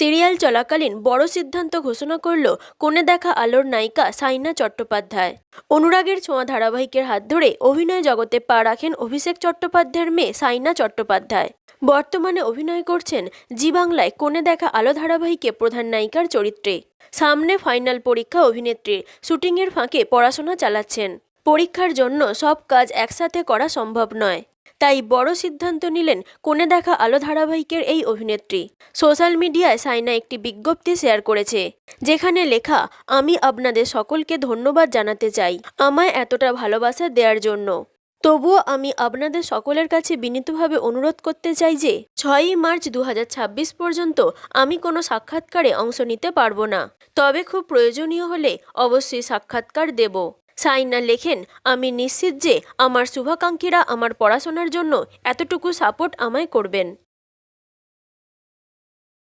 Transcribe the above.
Serial চলাকালীন বড় সিদ্ধান্ত ঘোষণা করল কোণে দেখা আলোর নায়িকা সাইনা চট্টোপাধ্যায়। অনুরাগের ছোঁয়া ধারাবাহিকের হাত ধরে অভিনয় জগতে পা রাখেন অভিষেক চট্টোপাধ্যায়ের মেয়ে সাইনা চট্টোপাধ্যায়। বর্তমানে অভিনয় করছেন জি বাংলায় কোণে দেখা আলো ধারাবাহিকে প্রধান নায়িকার চরিত্রে। সামনে ফাইনাল পরীক্ষা অভিনেত্রীর শুটিংয়ের ফাঁকে পড়াশোনা চালাচ্ছেন। পরীক্ষার জন্য সব কাজ একসাথে করা সম্ভব নয়। তাই বড় সিদ্ধান্ত নিলেন কোণে দেখা আলো ধারাবাহিকের এই অভিনেত্রী। সোশ্যাল মিডিয়ায় সাইনা একটি বিজ্ঞপ্তি শেয়ার করেছে, যেখানে লেখা, আমি আপনাদের সকলকে ধন্যবাদ জানাতে চাই, আমায় এতটা ভালোবাসা দেওয়ার জন্য। তবুও আমি আপনাদের সকলের কাছে বিনীতভাবে অনুরোধ করতে চাই যে, ছয়ই মার্চ দু হাজার ছাব্বিশ পর্যন্ত আমি কোনো সাক্ষাৎকারে অংশ নিতে পারব না। তবে খুব প্রয়োজনীয় হলে অবশ্যই সাক্ষাৎকার দেব। সাইনা লেখেন আমি নিশ্চিত যে আমার শুভাকাঙ্ক্ষীরা আমার পড়াশোনার জন্য এতটুকু সাপোর্ট আমায় করবেন।